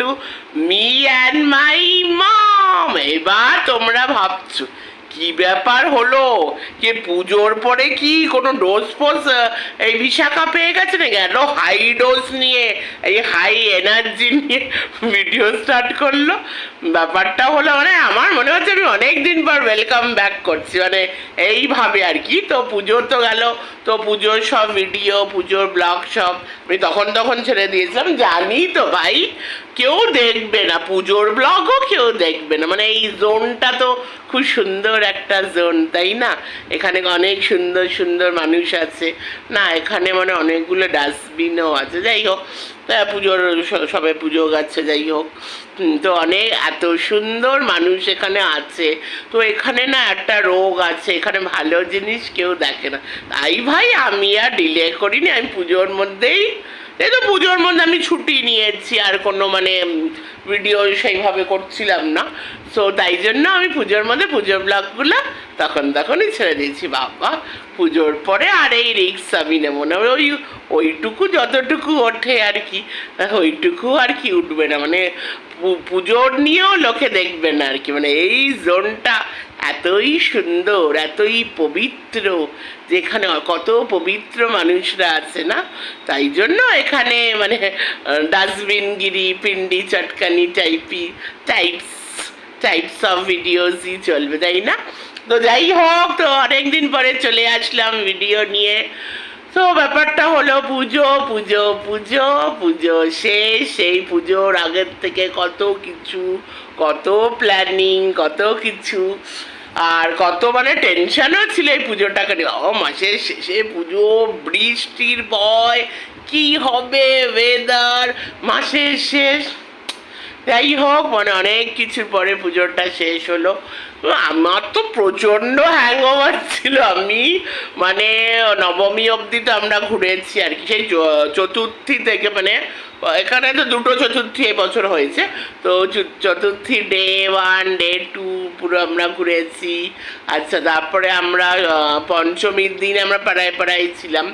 To me and my mom এবার তোমরা ভাবছ কি ব্যাপার হলো? কে পুজোর পরে কি কোনো ডোজ ফোজ এই বিশাখা পেয়ে গেছে না গেল হাই ডোজ নিয়ে, এই হাই এনার্জি নিয়ে ভিডিও স্টার্ট করল। ব্যাপারটা হলো মানে আমার মনে হচ্ছে আমি অনেক দিন পর ওয়েলকাম ব্যাক করছি। মানে এইভাবে আর কি। তো পুজো তো গেল, তো পুজোর সব ভিডিও পুজোর ব্লগ সব আমি তখন তখন ছেড়ে দিয়েছিলাম। জানি তো ভাই, কেউ দেখবে না। পুজোর ব্লগও কেউ দেখবে না। মানে এই জোনটা তো খুব সুন্দর একটা জোন, তাই না? এখানে অনেক সুন্দর সুন্দর মানুষ আছে। না, এখানে মানে অনেকগুলো ডাস্টবিনও আছে, যাই হোক। তা পুজোর সবে পুজো গাচ্ছে যাই হোক। তো অনেক, এত সুন্দর মানুষ এখানে আছে। তো এখানে না একটা রোগ আছে, এখানে ভালো জিনিস কেউ দেখে না। তাই ভাই, আমি আর ডিলে করিনি, আমি পুজোর মধ্যেই, এই তো পুজোর মধ্যে আমি ছুটি নিয়েছি, আর কোনো মানে ভিডিও সেইভাবে করছিলাম না। সো তাই জন্য আমি পুজোর মধ্যে পুজোর ব্লগগুলো তখন তখনই ছেড়ে দিয়েছি। বাবা, পুজোর পরে আর এই রিক্স আমি নেব না। ওই, ওইটুকু যতটুকু ওঠে আর কি, ওইটুকু আর কি উঠবে না। মানে পুজোর নিয়েও লোকে দেখবে না আর কি। মানে এই জোনটা এতই সুন্দর, এতই পবিত্র, যেখানে কত পবিত্র মানুষরা আছে না? তাই জন্য এখানে মানে ডাস্টবিনগিরি পিন্ডি, চটকানি, টাইপি টাইপস টাইপস অফ ভিডিওসই চলবে, তাই না? তো যাই হোক, তো অনেকদিন পরে চলে আসলাম ভিডিও নিয়ে। তো ব্যাপারটা হলো পুজো পুজো পুজো পুজো শেষ। সেই পুজোর আগের থেকে কত কিছু, কত প্ল্যানিং কত কিছু, আর কত মানে টেনশনও ছিল এই পুজোটাকে নিয়ে ও মাসের শেষে পুজো, বৃষ্টির ভয়, কি হবে ওয়েদার মাসের শেষ। যাই হোক মানে অনেক কিছুর পরে পুজোটা শেষ হলো। আমার তো প্রচণ্ড হ্যাংওভার ছিল। আমি মানে নবমী অবধি তো আমরা ঘুরেছি আর কি। সেই চতুর্থী থেকে মানে এখানে তো দুটো চতুর্থী এবছর হয়েছে। তো Chaturthi day one day two পুরো আমরা ঘুরেছি। আচ্ছা তারপরে আমরা পঞ্চমীর দিন আমরা পাড়ায় পাড়ায় ছিলাম।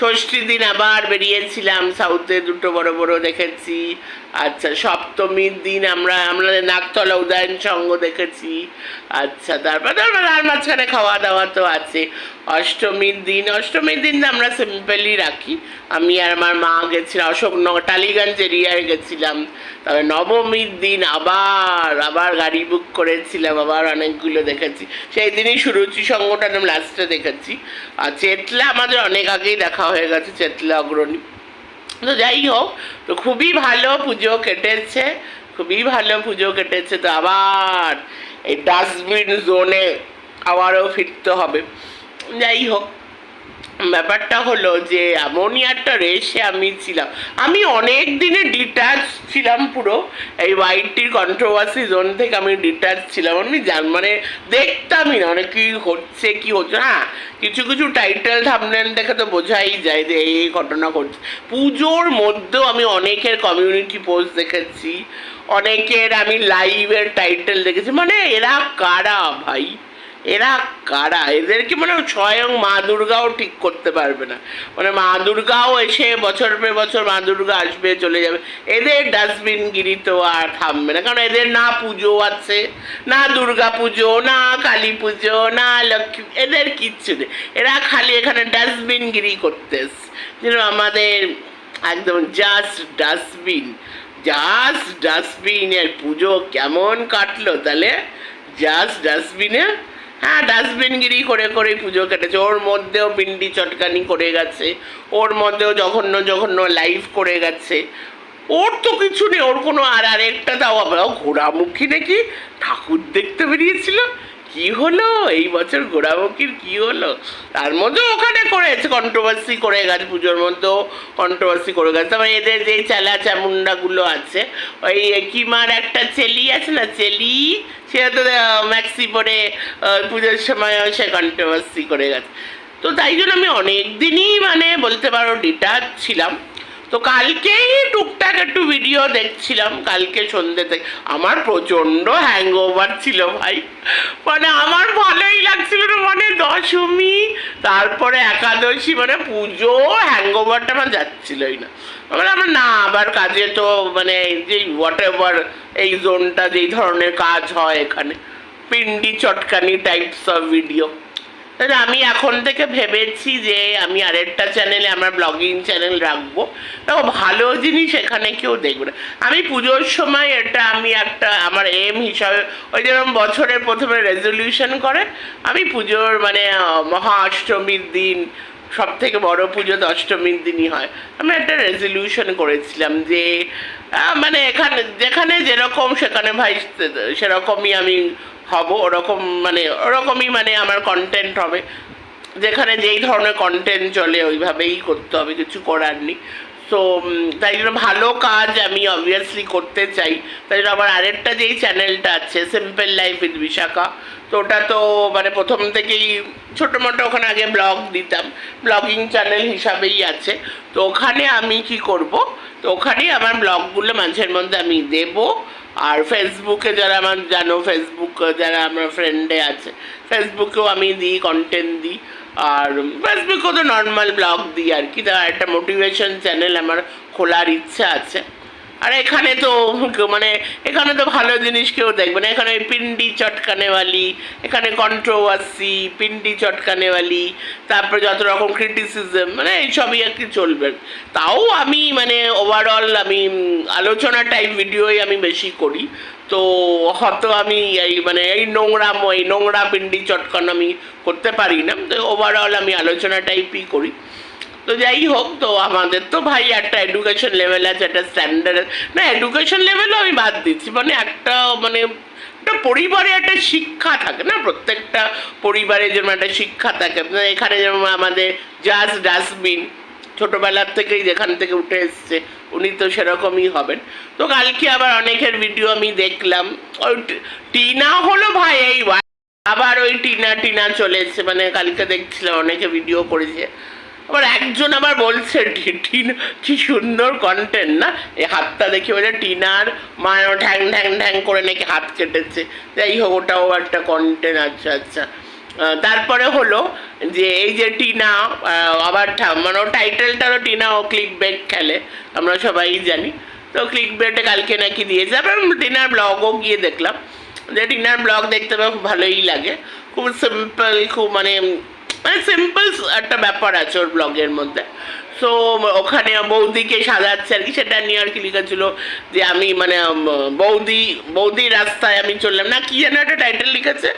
ষষ্ঠীর দিন আবার বেরিয়েছিলাম সাউথে দুটো বড় বড় দেখেছি। আচ্ছা সপ্তমীর দিন আমরা আমাদের নাকতলা উদয়ন সঙ্গ দেখেছি। আচ্ছা তারপর তারপর আর মাঝখানে খাওয়া দাওয়া তো আছে। অষ্টমীর দিন অষ্টমীর দিন আমরা সিম্পলই রাখি। আমি আর আমার মা গেছিলাম অশোকনগর টালিগঞ্জ এরিয়ায় গেছিলাম। তবে নবমীর দিন আবার আবার গাড়ি বুক করেছিলাম, আবার অনেকগুলো দেখেছি। সেই দিনই সুরুচি সঙ্গটা লাস্টে দেখেছি। আর চেতলা আমাদের অনেক আগেই দেখা হয়ে গেছে চেতলা অগ্রণী। তো যাই হোক, তো খুবই ভালো পুজো কেটেছে, খুবই ভালো পুজো কেটেছে। তো আবার এই ডাস্টবিন জোনে আবারও ফিরতে হবে। যাই হোক ব্যাপারটা হলো যে এমনই একটা রেসে আমি ছিলাম। আমি অনেক দিনে ডিটাচ ছিলাম পুরো। এই ওয়াইটির কন্ট্রোভার্সি জোন থেকে আমি ডিটাচ ছিলাম। আমি জান মানে দেখতামই না মানে কি হচ্ছে কি হচ্ছে। হ্যাঁ কিছু কিছু টাইটেল থামনেল দেখে তো বোঝাই যায় যে, এই ঘটনা ঘটছে। পুজোর মধ্যেও আমি অনেকের কমিউনিটি পোস্ট দেখেছি। অনেকের আমি লাইভের টাইটেল দেখেছি। মানে এরা কারা ভাই? এরা কারা? এদেরকে মানে স্বয়ং মা দুর্গাও ঠিক করতে পারবে না? মানে মা দুর্গাও এসে বছর পর বছর মা দুর্গা আসবে, চলে যাবে। এদের ডাস্টবিন গিরি তো আর থামবে না। কারণ এদের না পুজো আছে, না দুর্গা পুজো, না কালী পুজো, না লক্ষ্মী, এদের কিচ্ছু নেই। এরা খালি এখানে ডাস্টবিন গিরি করতে এসছে। যেন আমাদের একদম জাস্ট ডাস্টবিন জাস্ট ডাস্টবিনের পুজো কেমন কাটলো তাহলে? জাস্ট ডাস্টবিনে হ্যাঁ ডাস্টবিনগিরি করে করে পুজো কেটেছে। ওর মধ্যেও পিন্ডি চটকানি করে গেছে। ওর মধ্যেও জঘন্য জঘন্য লাইভ করে গেছে। ওর তো কিছু নেই, ওর কোনো আর আরেকটা দাও আবার ও ঘোড়ামুখী নাকি? ঠাকুর দেখতে বেরিয়েছিল। কি হলো? এই বছর ঘোড়ামুখীর কি হলো? তার মধ্যে ওখানে করেছে কন্ট্রোভার্সি করে গেছে পুজোর মধ্যেও কন্ট্রোভার্সি করে গেছে তারপরে এদের যে চালা চামুন্ডাগুলো আছে, ওই কিমার একটা চেলি আছে না চেলি সে তো ম্যাক্সি পরে পুজোর সময় সে কন্ট্রোভার্সি করে গেছে তো তাই জন্য আমি অনেক দিনই মানে বলতে পারো ডিটাচ ছিলাম। তো কালকেই টুকটাক একটু ভিডিও দেখছিলাম কালকে সন্ধ্যেতে। আমার প্রচণ্ড হ্যাংওভার ছিল ভাই। মানে আমার ভালোই লাগছিল না মানে দশমী, তারপরে একাদশী মানে পুজো হ্যাংওভারটা আমার যাচ্ছিলই না। আমার আমার না, আবার কাজে তো মানে যে হোয়াট এভার এই জোনটা যেই ধরনের কাজ হয় এখানে। পিন্ডি, চটকানি টাইপস অফ ভিডিও আমি এখন থেকে ভেবেছি যে আমি আরেকটা চ্যানেলে আমার ব্লগিং চ্যানেল রাখব। দেখো ভালো জিনিস এখানে কেউ দেখবে না। আমি পুজোর সময় এটা আমি একটা আমার এম হিসাবে ওই যেরকম বছরের প্রথমে রেজলিউশন করে, আমি পুজোর মানে মহা অষ্টমীর দিন সব থেকে বড় পুজো অষ্টমীর দিনই হয়। আমি একটা রেজলিউশন করেছিলাম যে মানে এখানে, যেখানে যেরকম, সেখানে ভাই সেরকমই আমি হব ওরকম মানে ওরকমই মানে আমার কন্টেন্ট হবে। যেখানে যেই ধরনের কন্টেন্ট চলে, ওইভাবেই করতে হবে, কিছু করার নেই। তো তাই জন্য ভালো কাজ আমি অবভিয়াসলি করতে চাই। তাই জন্য আমার আরেকটা যেই চ্যানেলটা আছে সিম্পল লাইফ উইথ বিশাখা তো ওটা তো মানে প্রথম থেকেই, ছোটো মোটো ওখানে আগে ব্লগ দিতাম। ব্লগিং চ্যানেল হিসাবেই আছে। তো ওখানে আমি কি করব? তো ওখানেই আমার ব্লগগুলো মাঝের মধ্যে আমি দেবো। আর ফেসবুকে যারা আমার, জানো ফেসবুক যারা আমার ফ্রেন্ডে আছে ফেসবুকেও আমি দিই কন্টেন্ট দিই। আর ফেসবুকেও তো নর্মাল ব্লগ দিই আর কি। তার একটা মোটিভেশন চ্যানেল আমার খোলার ইচ্ছা আছে। আর এখানে তো মানে এখানে তো ভালো জিনিস কেউ দেখবে না। এখানে পিন্ডি চটকানেওয়ালি, এখানে কন্ট্রোভার্সি পিন্ডি চটকানেওয়ালি, তারপরে যত রকম ক্রিটিসিজম মানে এইসবই আর কি চলবে। তাও আমি মানে ওভারঅল আমি আলোচনা টাইপ ভিডিওই আমি বেশি করি। তো হয়তো আমি এই মানে এই নোংরা এই নোংরা পিন্ডি চটকান আমি করতে পারি না। তো ওভারঅল আমি আলোচনা টাইপই করি। তো যাই হোক তো, আমাদের তো ভাই একটা এডুকেশন লেভেল আছে, একটা স্ট্যান্ডার্ড না এডুকেশন লেভেলও আমি বাদ দিচ্ছি মানে একটা মানে একটা পরিবারে একটা শিক্ষা থাকে না, প্রত্যেকটা পরিবারে যেমন একটা শিক্ষা থাকে। মানে এখানে যেমন আমাদের জাস্ট ডাস্টবিন, ছোটোবেলার থেকেই যেখান থেকে উঠে এসছে, উনি তো সেরকমই হবেন। তো কালকে আবার অনেকের ভিডিও আমি দেখলাম, ওই টিনা হলো ভাই, এই আবার ওই টিনা টিনা চলে এসছে। মানে কালকে দেখছিলাম, অনেকে ভিডিও করেছে। আবার একজন আবার বলছে, টিনা, কি সুন্দর কন্টেন্ট না? এই হাতটা দেখে বলে, টিনার মা ঢ্যাং ঢ্যাং ঢ্যাং করে নাকি হাত কেটেছে। যাই হোক, ওটাও একটা কন্টেন্ট আচ্ছা আচ্ছা। তারপরে হলো যে, এই যে টিনা আবার মানে ও টাইটেলটারও টিনা, ও ক্লিক বেক খেলে, আমরা সবাই জানি। তো ক্লিক বেটে কালকে নাকি দিয়েছে আবার টিনার ব্লগও গিয়ে দেখলাম। যে টিনার ব্লগ দেখতে খুব ভালোই লাগে। খুব সিম্পল খুব মানে মানে সিম্পল একটা ব্যাপার আছে ওর ব্লগের মধ্যে। সো ওখানে বৌদিকে সাজাচ্ছে আর কি, সেটা নিয়ে আর কি লিখেছিল যে আমি মানে বৌদি বৌদি রাস্তায় আমি চললাম। না, কি যেন একটা টাইটেল লিখেছে?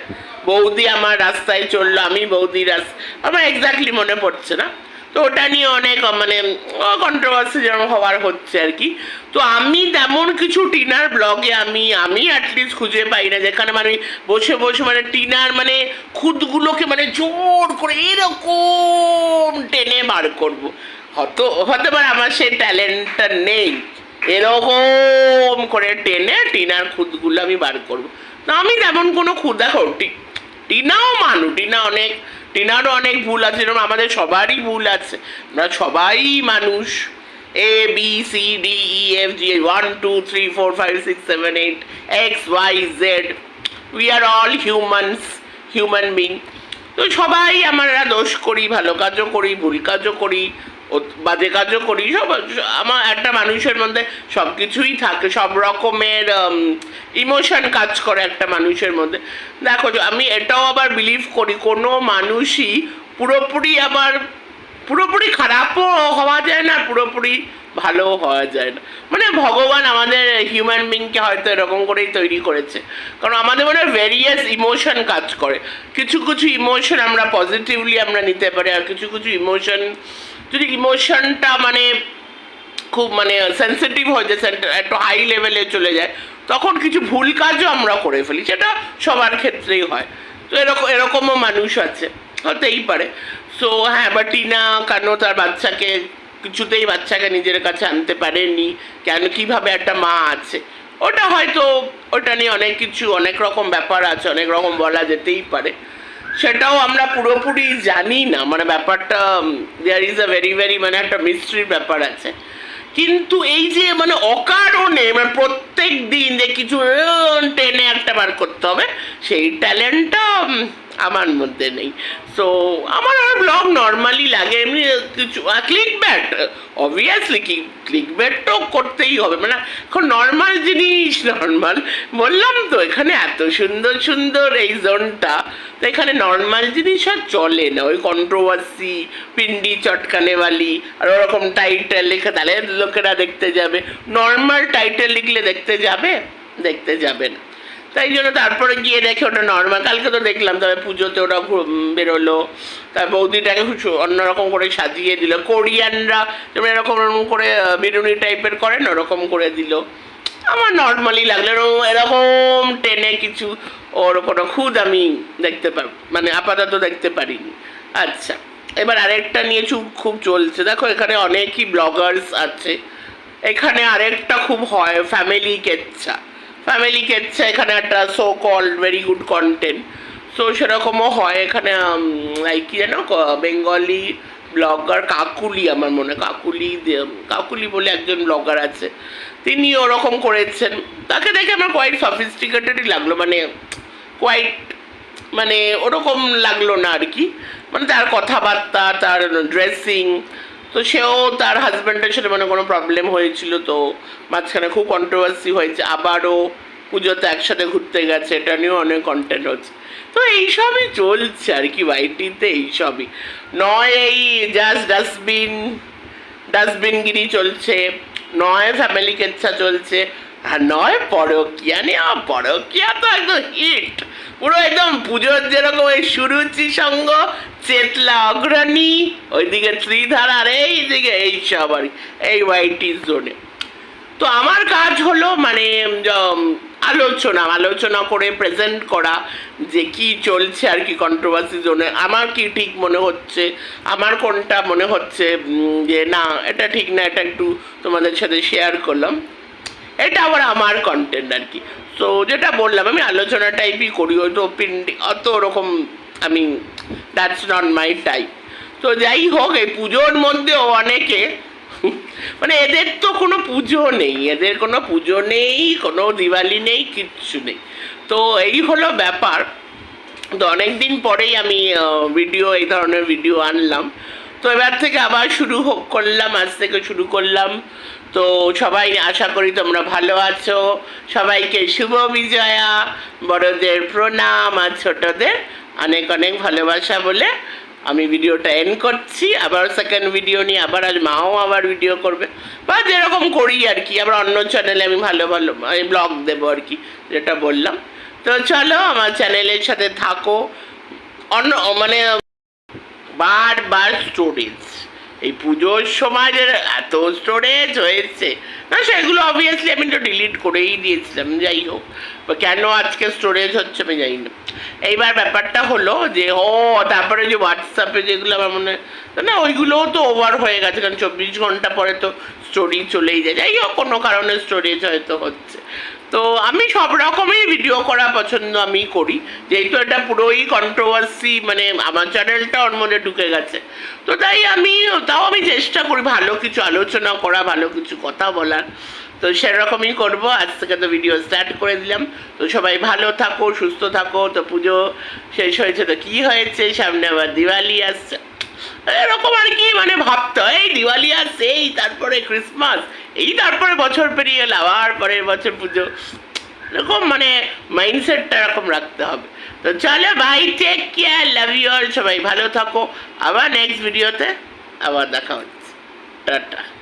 বৌদি আমার রাস্তায় চলল, আমি বৌদি রাস্তা আমার এক্স্যাক্টলি মনে পড়ছে না। তো ওটা নিয়ে অনেক মানে কন্ট্রোভার্সি যেমন হওয়ার হচ্ছে আর কি। তো আমি তেমন কিছু টিনার ব্লগে আমি আমি অ্যাটলিস্ট খুঁজে পাই না, যেখানে মানে বসে বসে মানে টিনার মানে খুদগুলোকে মানে জোর করে এরকম টেনে বার করব। হয়তো হতে পারে আমার সেই ট্যালেন্টটা নেই। এরকম করে টেনে টিনার খুদগুলো আমি বার করব। আমি তেমন কোনো টি- টিনাও মানু, টিনা অনেক টিনারও অনেক ভুল আছে, যেরকম আমাদের সবারই ভুল আছে। আমরা সবাই মানুষ। A B C D E F G one two three four five six seven eight X Y Z we are all humans human being তো সবাই আমরা দোষ করি, ভালো কাজও করি, ভুল কাজও করি বাজে কাজও করি, সব আমার একটা মানুষের মধ্যে সব কিছুই থাকে, সব রকমের ইমোশন কাজ করে একটা মানুষের মধ্যে। দেখো, আমি এটাও আবার বিলিভ করি, কোনো মানুষই পুরোপুরি আবার পুরোপুরি খারাপও হওয়া যায় না, পুরোপুরি ভালোও হওয়া যায় না। মানে ভগবান আমাদের হিউম্যান বিংকে হয়তো এরকম করেই তৈরি করেছে। কারণ আমাদের মনে ভেরিয়াস ইমোশন কাজ করে। কিছু কিছু ইমোশন আমরা পজিটিভলি আমরা নিতে পারি, আর কিছু কিছু ইমোশন যদি ইমোশনটা মানে খুব মানে সেন্সিটিভ হয়ে যায় একটু হাই লেভেলে চলে যায়, তখন কিছু ভুল কাজও আমরা করে ফেলি, সেটা সবার ক্ষেত্রেই হয়। তো এরকম এরকমও মানুষ আছে। হতেই পারে। সো হ্যাঁ বা টিনা কেন তার বাচ্চাকে, কিছুতেই বাচ্চাকে নিজের কাছে আনতে পারেনি? কেন, কীভাবে একটা মা আছে? ওটা হয়তো, ওটা নিয়ে অনেক কিছু, অনেক রকম ব্যাপার আছে, অনেক রকম বলা যেতেই পারে। সেটাও আমরা পুরোপুরি জানি না। মানে ব্যাপারটা there is a very very মানে একটা মিস্ট্রির ব্যাপার আছে। কিন্তু এই যে মানে অকারণে মানে প্রত্যেক দিন যে কিছু টেনে একটা বার করতে হবে, সেই ট্যালেন্টটা আমার মধ্যে নেই। সো আমার আর ব্লগ নর্মালি লাগে, এমনি কিছু ক্লিক ব্যাট অবভিয়াসলি কি ক্লিক ব্যাট তো করতেই হবে। মানে এখন নর্মাল জিনিস নর্মাল বললাম তো, এখানে এত সুন্দর সুন্দর এই জোনটা তো এখানে নর্মাল জিনিস আর চলে না। ওই কন্ট্রোভার্সি পিন্ডি, চটকানেওয়ালি, আর ওরকম টাইটেল লিখে, তাহলে লোকেরা দেখতে যাবে। নর্মাল টাইটেল লিখলে দেখতে যাবে দেখতে যাবে না। তাই জন্য তারপরে গিয়ে দেখে ওটা নর্মাল কালকে তো দেখলাম, তবে পুজোতে ওটা বেরোলো। তার বৌদিটাকে অন্যরকম করে সাজিয়ে দিল। কোরিয়ানরা যেমন এরকম করে বিরুনি টাইপের করেন ওরকম করে দিল। আমার নর্মালি লাগল। এরকম টেনে কিছু ওর কোনো খুদ আমি দেখতে পার মানে আপাতত দেখতে পারিনি। আচ্ছা এবার আরেকটা নিয়ে চুপ খুব চলছে। দেখো, এখানে অনেকই ব্লগার্স আছে। এখানে আরেকটা খুব হয় ফ্যামিলি কেচ্ছা। ফ্যামিলি কেচ্ছা এখানে একটা so called very good content so সেরকমও হয় এখানে কি জানো বেঙ্গলি ব্লগার কাকুলি আমার মনে কাকুলি কাকুলি বলে একজন ব্লগার আছে। তিনি ওরকম করেছেন। তাকে দেখে আমার কোয়াইট সফিস্টিকেটেডই লাগল মানে কোয়াইট মানে ওরকম লাগল না আর কি। মানে তার কথাবার্তা, তার ড্রেসিং তো সেও তার হাজব্যান্ডের সাথে মানে কোনো প্রবলেম হয়েছিল তো মাঝখানে খুব কন্ট্রোভার্সি হয়েছে। আবারও পুজোতে একসাথে ঘুরতে গেছে, এটা নিয়েও অনেক কন্টেন্ট হচ্ছে। তো এইসবই চলছে আর কি ওয়াইটিতে এইসবই। নয় এই জাস্ট ডাস্টবিন ডাস্টবিনগিরি চলছে, নয় ফ্যামিলি কেচ্ছা চলছে, আর নয় পরকিয়া। নিয়ে পরকিয়া তো একদম হিট পুরো একদম পুজোর যেরকম এই সুরুচি সঙ্গ চেতলা অগ্রণী ওইদিকে শ্রীধার আর এইদিকে এই সব আর কি, এই ওয়াইটি জোনে তো আমার কাজ হলো মানে আলোচনা আলোচনা করে প্রেজেন্ট করা যে কি চলছে আর কি কন্ট্রোভার্সি জোনে আমার কি ঠিক মনে হচ্ছে? আমার কোনটা মনে হচ্ছে? যে না এটা ঠিক না এটা একটু তোমাদের সাথে শেয়ার করলাম। এটা আবার আমার কন্টেন্ট আর কি। তো যেটা বললাম, আমি আলোচনা টাইপই করি, ওই তো পিন্ডি অত ওরকম আমি দ্যাটস নট মাই টাইপ তো যাই হোক, এই পুজোর মধ্যেও অনেকে মানে এদের তো কোনো পুজো নেই, এদের কোনো পুজো নেই, কোনো দিওয়ালি নেই, কিচ্ছু নেই। তো, এই হলো ব্যাপার। তো অনেক দিন পরেই আমি ভিডিও এই ধরনের ভিডিও আনলাম। তো এবার থেকে আবার শুরু করলাম, আজ থেকে শুরু করলাম। তো সবাই আশা করি তোমরা ভালো আছো। সবাইকে শুভ বিজয়া। বড়দের প্রণাম আর ছোটদের অনেক অনেক ভালোবাসা বলে আমি ভিডিওটা এন্ড করছি। আবার সেকেন্ড ভিডিও নিয়ে আবার আজ মাও আবার ভিডিও করবে। বা যেরকম করি আর কি, আবার অন্য চ্যানেলে আমি ভালো ভালো ব্লগ দেবো আর কি, যেটা বললাম। তো চলো আমার চ্যানেলের সাথে থাকো। অন্য মানে বারবার স্টোরেজ এই পুজোর সময় যে এত স্টোরেজ হয়েছে। না, সেগুলো অবভিয়াসলি আমি তো ডিলিট করেই দিয়েছিলাম, যাই হোক। বা কেন আজকে স্টোরেজ হচ্ছে আমি জানি না। এইবার ব্যাপারটা হলো যে, ও, তারপরে যে হোয়াটসঅ্যাপে যেগুলো আমার মনে না, ওইগুলোও তো ওভার হয়ে গেছে, কারণ চব্বিশ ঘণ্টা পরে তো স্টোরি চলেই যায়। যাই হোক, কোনো কারণে স্টোরেজ হয়তো হচ্ছে। তো আমি সব রকমই ভিডিও করা পছন্দ আমি করি। যেহেতু এটা পুরোই কন্ট্রোভার্সি মানে আমার চ্যানেলটা ওর মধ্যে ঢুকে গেছে। তো তাই আমি, তাও আমি চেষ্টা করি ভালো কিছু আলোচনা করা, ভালো কিছু কথা বলার। তো সেরকমই করব। আজ থেকে তো ভিডিও স্টার্ট করে দিলাম। তো সবাই ভালো থাকো, সুস্থ থাকো। তো পুজো শেষ হয়েছে তো কি হয়েছে? সামনে আবার দিওয়ালি আসছে। এরকম আর কি মানে ভাবতো? এই দিওয়ালি আর সেই, তারপরে ক্রিসমাস এই তারপরে বছর পেরিয়ে গেল আবার পরের বছর পুজো। এরকম মানে মাইন্ডসেটটা এরকম রাখতে হবে। তো চলো ভাই take care love you all সবাই ভালো থাকো। আবার নেক্সট ভিডিওতে আবার দেখা হচ্ছে। টাটা।